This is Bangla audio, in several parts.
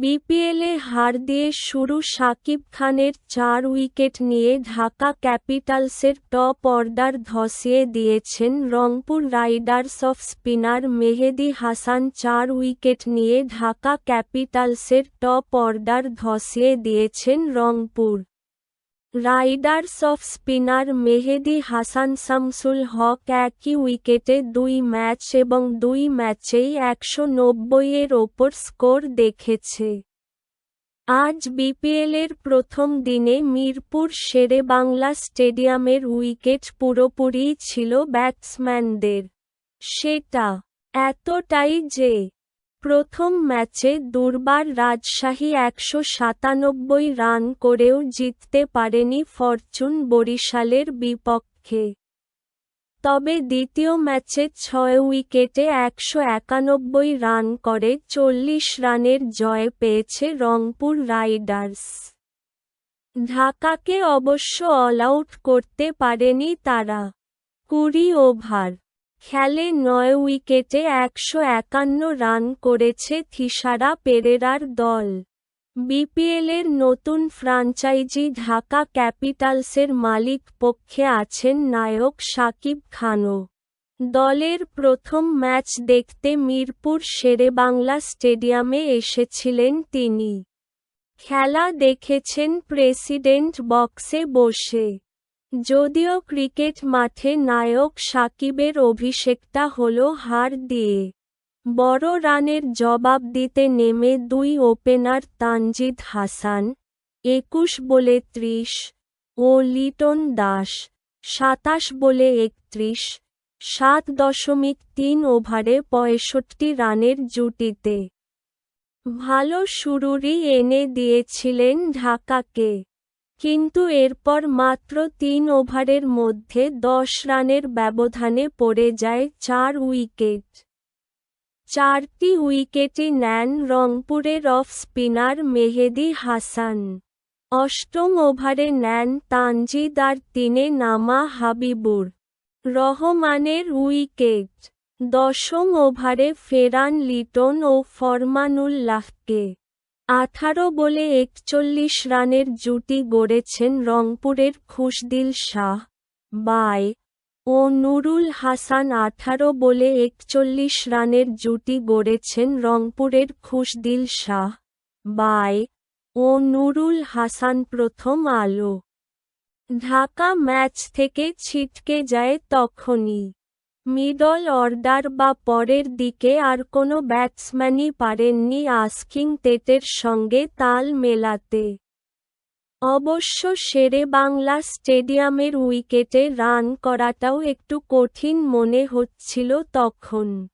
বিপিএলে হার দিয়ে শুরু সাকিব খানের চার উইকেট নিয়ে ঢাকা ক্যাপিটালসের টপ অর্ডার ধসিয়ে দিয়েছেন Rangpur riders off spinner Mehedi Hasan. চার উইকেট নিয়ে ঢাকা ক্যাপিটালসের টপ অর্ডার ধসিয়ে দিয়েছেন Rangpur. Riders off spinner Mehedi Hasan, Shamsul Haque একই উইকেটে দুই ম্যাচ এবং দুই ম্যাচেই একশো নব্বইয়ের ওপর স্কোর দেখেছে। আজ বিপিএলের প্রথম দিনে মিরপুর শেরেবাংলা স্টেডিয়ামের উইকেট পুরোপুরিই ছিল ব্যাটসম্যানদের। সেটা এতটাই যে প্রথম ম্যাচে দুর্বার রাজশাহী একশো সাতানব্বই রান করেও জিততে পারেনি ফরচুন বরিশালের বিপক্ষে। তবে দ্বিতীয় ম্যাচে ছয় উইকেটে একশো একানব্বই রান করে চল্লিশ রানের জয় পেয়েছে রংপুর রাইডার্স। ঢাকাকে অবশ্য অল আউট করতে পারেনি তারা। কুড়ি ওভার খেলে নয় উইকেটে একশো একান্ন রান করেছে থিসারা পেরেরার দল। বিপিএলের নতুন ফ্রাঞ্চাইজি ঢাকা ক্যাপিটালসের মালিক পক্ষে আছেন নায়ক শাকিব খানও। দলের প্রথম ম্যাচ দেখতে মিরপুর শেরেবাংলা স্টেডিয়ামে এসেছিলেন তিনি। খেলা দেখেছেন প্রেসিডেন্ট বক্সে বসে। যদিও ক্রিকেট মাঠে নায়ক সাকিবের অভিষেকটা হল হার দিয়ে। বড় রানের জবাব দিতে নেমে দুই ওপেনার তানজিদ হাসান, একুশ বলে ত্রিশ, ও লিটন দাস, সাতাশ বলে একত্রিশ, সাত দশমিক তিন ওভারে পঁয়ষট্টি রানের জুটিতে। ভালো শুরুরই এনে দিয়েছিলেন ঢাকাকে। কিন্তু এরপর মাত্র তিন ওভারের মধ্যে দশ রানের ব্যবধানে পড়ে যায় চার উইকেট। চারটি উইকেটই নেন রংপুরের অফ স্পিনার মেহেদি হাসান। অষ্টম ওভারে নেন তানজিদ আর তিনে নামা হাবিবুর রহমানের উইকেট। দশম ওভারে ফেরান লিটন ও ফরমানুল্লাহকে আঠারো বলে একচল্লিশ রানের জুটি গড়েছেন রংপুরের খুশদিল শাহ। বাই। ও নুরুল হাসান আঠারো বলে একচল্লিশ রানের জুটি গড়েছেন রংপুরের খুশদিল শাহ। বাই। ও নুরুল হাসান প্রথম আলো। ঢাকা ম্যাচ থেকে ছিটকে যায় তখনই। মিডল অর্ডার বা পরের দিকে আর কোনো ব্যাটসম্যানই পারেননি আস্কিং তেটের সঙ্গে তাল মেলাতে। অবশ্য শেরে বাংলা স্টেডিয়ামের উইকেটে রান করাটাও একটু কঠিন মনে হচ্ছিল তখন।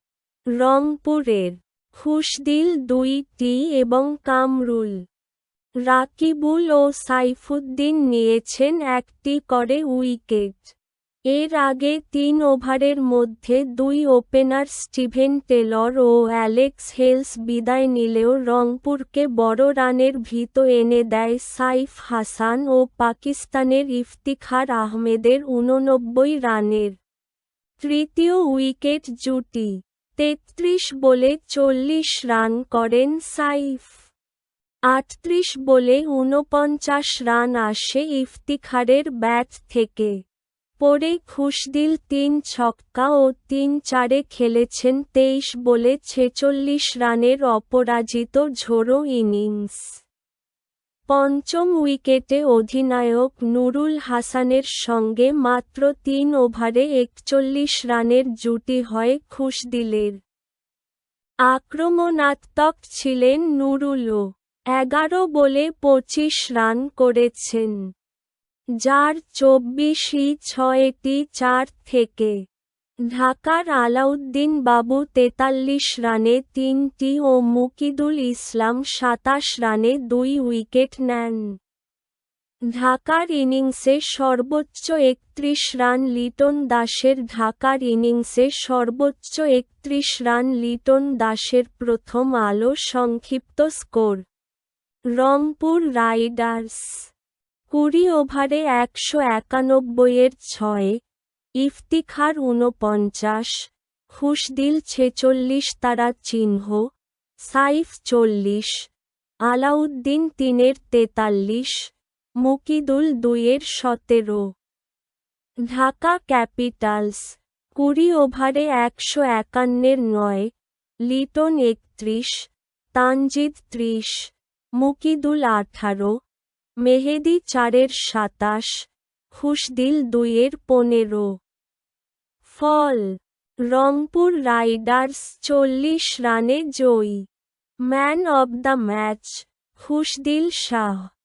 রংপুরের খুশদিল দুইটি এবং কামরুল। রাকিবুল ও সাইফুদ্দিন নিয়েছেন একটি করে উইকেট। এর আগে তিন ওভারের মধ্যে দুই ওপেনার স্টিভেন টেলর ও অ্যালেক্স হেলস বিদায় নিলেও রংপুরকে বড় রানের ভিত এনে দেয় সাইফ হাসান ও পাকিস্তানের ইফতিখার আহমেদের উননব্বই রানের তৃতীয় উইকেট জুটি। তেত্রিশ বলে চল্লিশ রান করেন সাইফ। আটত্রিশ বলে ঊনপঞ্চাশ রান আসে ইফতিখারের ব্যাট থেকে। পরে খুশদিল তিন ছক্কা ও তিন চারে খেলেছেন তেইশ বলে ছেচল্লিশ রানের অপরাজিত ঝোড়ো ইনিংস। পঞ্চম উইকেটে অধিনায়ক নুরুল হাসানের সঙ্গে মাত্র তিন ওভারে একচল্লিশ রানের জুটি হয় খুশদিলের। আক্রমণাত্মক ছিলেন নুরুলও। এগারো বলে পঁচিশ রান করেছেন। যার চব্বিশই ছয়টি চার থেকে ঢাকার আলাউদ্দিন বাবু তেতাল্লিশ রানে তিনটি ও মুকিদুল ইসলাম সাতাশ রানে দুই উইকেট নেন। ঢাকার ইনিংসে সর্বোচ্চ একত্রিশ রান লিটন দাসের ঢাকার ইনিংসে সর্বোচ্চ একত্রিশ রান লিটন দাসের প্রথম আলো সংক্ষিপ্ত স্কোর। রংপুর রাইডার্স কুড়ি ওভারে একশো একানব্বইয়ের ছয়, ইফতিখার ঊনপঞ্চাশ, খুশদিল ছেচল্লিশ তারা চিহ্ন, সাইফ চল্লিশ, আলাউদ্দিন তিনের তেতাল্লিশ, মুকিদুল দুইয়ের সতেরো। ঢাকা ক্যাপিটালস, কুড়ি ওভারে একশো একান্নের নয়, লিটন একত্রিশ, তানজিদ ত্রিশ, মুকিদুল আঠারো মেহেদি চারের সাতাশ, খুশদিল দুইয়ের পনেরো। ফল, রংপুর রাইডার্স চল্লিশ রানে জয়ী। Man of the match, Khushdil Shah.